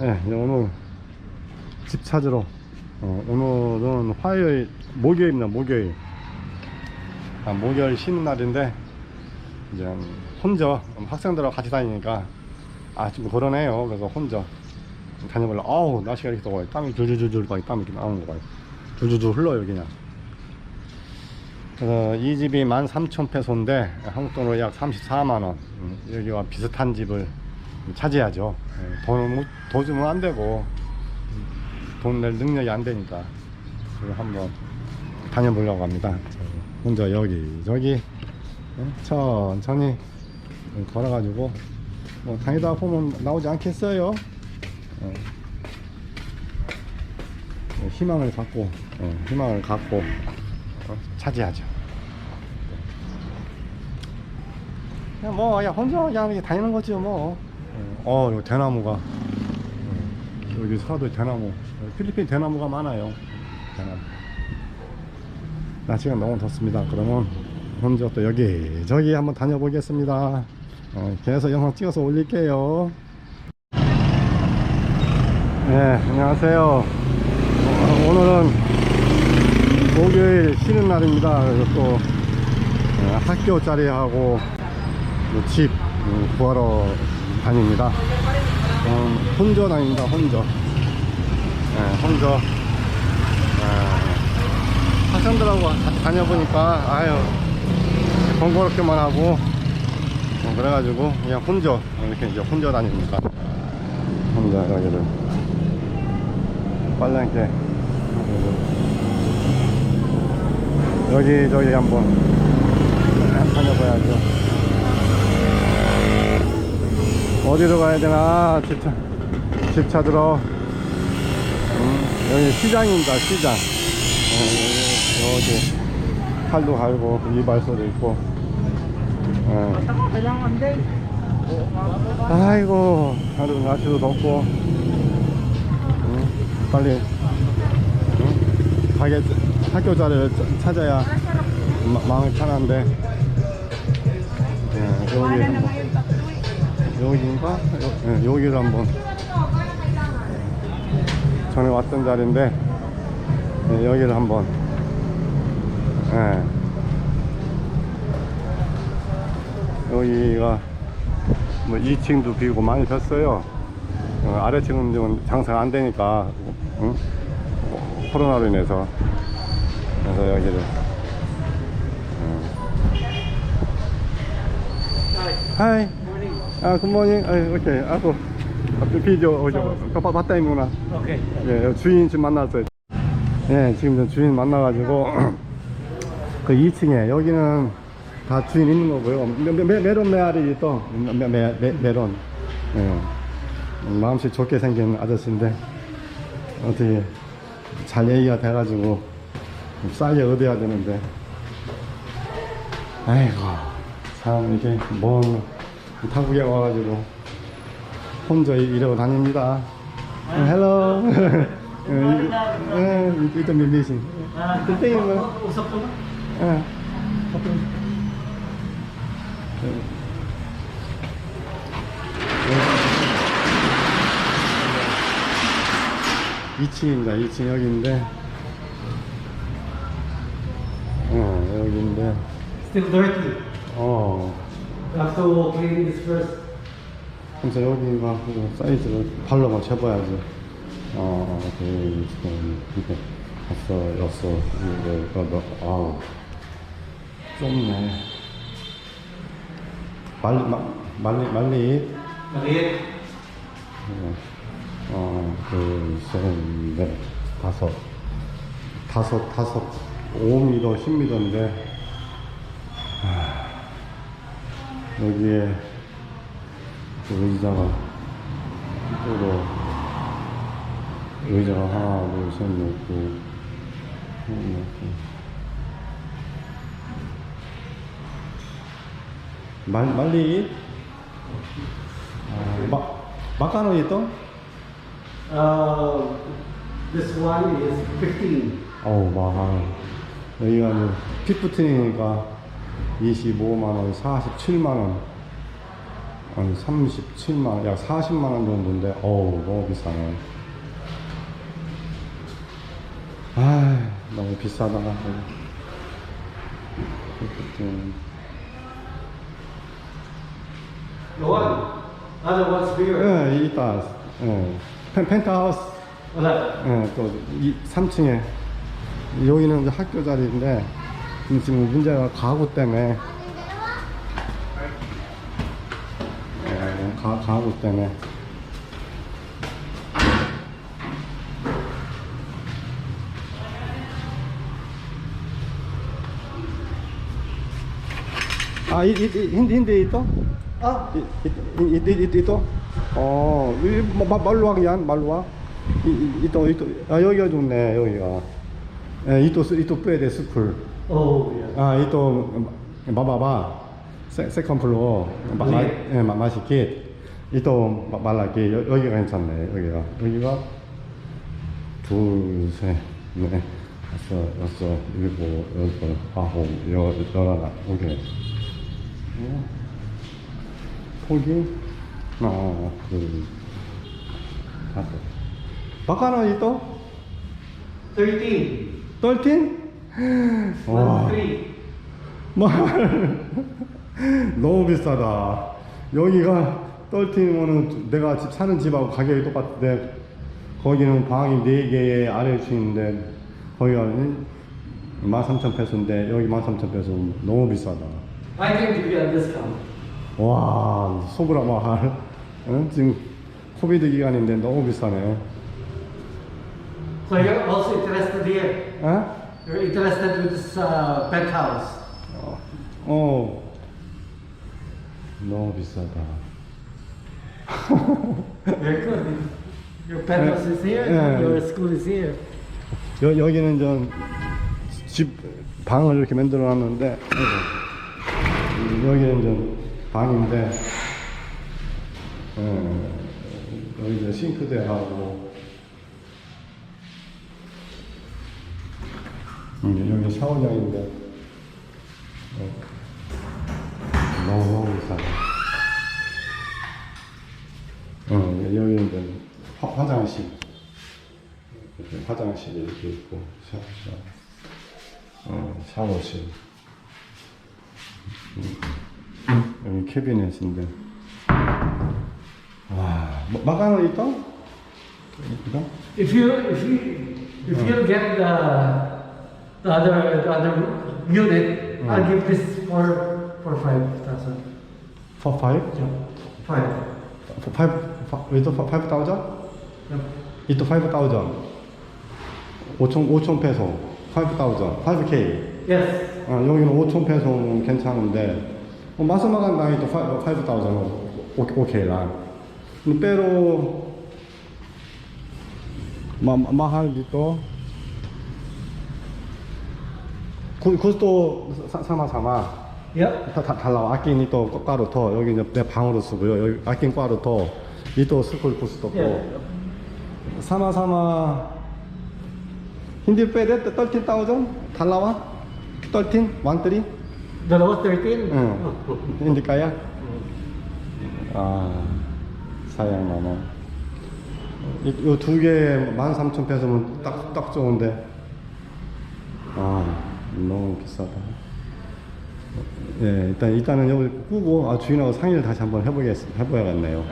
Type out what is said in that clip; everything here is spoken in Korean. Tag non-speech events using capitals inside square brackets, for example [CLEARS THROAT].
네, 이제 오늘 집 찾으러 어, 오늘은 화요일 목요일입니다 목요일. 아, 목요일 쉬는 날인데 이제 혼자 학생들하고 같이 다니니까 아 좀 그러네요. 그래서 혼자 다녀볼라 아우 날씨가 이렇게 더워요. 땀이 줄줄줄줄 막 땀이 이렇게 나오는 거 봐요. 줄줄줄 흘러요 그냥. 그래서 이 집이 13,000페소인데 한국 돈으로 약 34만원. 여기와 비슷한 집을 차지하죠. 예, 돈은 못- 돈 주면 안 되고 돈 낼 능력이 안 되니까 한번 다녀보려고 합니다. 혼자 여기 저기 예, 천천히 걸어가지고 뭐 다니다 보면 나오지 않겠어요? 예. 예, 희망을 갖고 예, 희망을 갖고 어, 차지하죠. 그냥 뭐 혼자 그냥 다니는 거지 뭐 어, 요 대나무가. 어, 여기 서도 대나무. 필리핀 대나무가 많아요. 대나무. 날씨가 너무 덥습니다. 그러면 혼자 또 여기 저기 한번 다녀보겠습니다. 어, 계속 영상 찍어서 올릴게요. 네 안녕하세요. 어, 오늘은 목요일 쉬는 날입니다. 그래서 또 어, 학교 자리하고 뭐집 음, 구하러 다닙니다. 음, 혼자 다닙니다. 혼자. 네, 혼자. 네, 학생들하고 다녀보니까 아유 번거롭게만 하고 어, 그래가지고 그냥 혼자 이렇게 이제 혼자 다닙니다. 혼자 여기를 빨랑게 여기 저기 한번 다녀봐야죠. 어디로 가야 되나? 집, 찾, 집 찾으러 음, 여기 시장입니다 시장. 어, 여기, 칼도 갈고 이발소도 있고. 어. 아이고 하루 날씨도 덥고. 음, 빨리 음, 가게 학교 자리를 짜- 찾아야 마, 마음이 편한데. 예, 여기 여기인가? 여, 네, 여기를 한번 전에 왔던 자리인데 네, 여기를 한번 네. 여기가 뭐 2층도 비고 많이 졌어요 어, 아래층은 좀 장사가 안 되니까 응? 코로나로 인해서 그래서 여기를 하이 아, 굿모닝. 아, 오케이. 아고. 비디오 오죠. 바, 봤다 이구나. Okay. 예, 주인 지금 만났어요. 예, 지금 저 주인 만나가지고 [CLEARS THROAT] 그 2층에 여기는 다 주인 있는 거고요. 메, 메, 메론 메아리 또 메, 메, 메, 메론. 예. 마음씨 좋게 생긴 아저씨인데 어떻게 잘 얘기가 돼가지고 싸게 얻어야 되는데 아이고 참 이게 먼 타국에 와가지고 혼자 이러고 다닙니다. 헬로. [LAUGHS] 예, 일단 밀리신. 그때 뭐. Na. 예. 2층입니다. 2층 여기인데. 어, 여기인데. Still dirty. 어. 그래서 여기가 그 사이즈를 발로만 재봐야지. 어, 그, 지금, 이게, 다섯, 여섯, 일곱, 여덟, 아우. 좁네. 말리, 마, 말리, 말리. Maliit. 어, 어, 둘, 셋, 넷, 다섯. 다섯, 다섯, 5m, 10m인데, 여기에 그 의자가 이쪽으로 의자가 하나, 둘, 셋, 넷, 구, 넷, 구. 말, 말리? 아, 마, 마카노 있던? Uh, this one is 15. 어우, 막, 여기가 뭐, 피프틴이니까 25만원, 47만원. 한 37만 원, 약 40만 원 정도인데, 어우, 너무 비싸네. 아, 너무 비싸다. bigger. 예, 있다. 예. 펜, 펜트하우스. Wala. 예, 또, 이 3층에. 여기는 이제 학교 자리인데, 지금 문제가 가구 때문에. 예, 가, 가구 때문에. 아, 이, 이, 이, 힌디, 힌디 있어? Ah, 이, 이, 이, 이, ito? 어, 이, 마, 말로왕 yan, 말로왕. 이, 이, ito, ito. 아, 여기가 좋네, 여기가. 예, ito, ito pwede, school. Oh yeah. 아, ito, 봐봐봐. 세, 세컨 플로어. 마, 마, 네. 예, 마, 맛있게. ito, 마- 말라게. 여, 여기가 괜찮네, 여기가. 여기가 둘, 셋, 넷, 다섯, 여섯, 일곱, 여덟, 아홉, 열, 열하나, 오케이. 어, 포기, 하나, 둘, 다섯. 바카나 있어? 13. 13? 와. 1, 3. 말 [LAUGHS] 너무 비싸다. 여기가 떨티면은 내가 집 사는 집하고 가격이 똑같은데 거기는 방이 4개에 아래 주인데 거기가 13,000 페소인데 여기 13,000 페소 너무 비싸다. I can give you a discount. 와 소브라 마 할 응? 지금 코비드 기간인데 너무 비싸네. So you're also interested here. 어? You're interested with this uh, penthouse. 어 너무 비싸다. Very good. Your penthouse is here. Yeah. Your school is here. 여, 여기는 좀집 방을 이렇게 만들어 놨는데 아이고. 음, 여기는 좀 방인데 어, 여기 이제 싱크대하고 음, 여기 샤워장인데 어, 너무 너무 비싸다. 어, 여기는 이제 화, 화장실. 이렇게 화장실이 이렇게 있고 샤, 샤, 어, 샤워실 음. 여기 캐비넷인데 와 마- 마가는 있다? 이거? If you if you if you get the the other the other unit, I'll give this for for five thousand. For five? Five. For five? With five thousand? Yep. It five thousand 5천 5천 페소 5,000 5K Yes. 어, 여기는 5천 페소는 괜찮은데 어, 마스마간 나이도 5,000 오케이 라 pero ma mahal dito 구- 구스도 사- sama-sama Yep. 다, 다 달라 아낀 이또 꽈루토 여기 이제 내 방으로 쓰고요. 여기 아낀 꽈루토 이또 스쿨 구스도 Yeah. sama-sama hindi pwede 13,000 달라와? 13 13 The lowest thirteen. 응. hindi kaya 아 사양 나노 이두 개 13,000 페소면 딱, 딱 좋은데. 아 너무 비싸다. 예 일단 일단은 여기 끄고 아 주인하고 상의를 다시 한번 해보겠 해봐야겠네요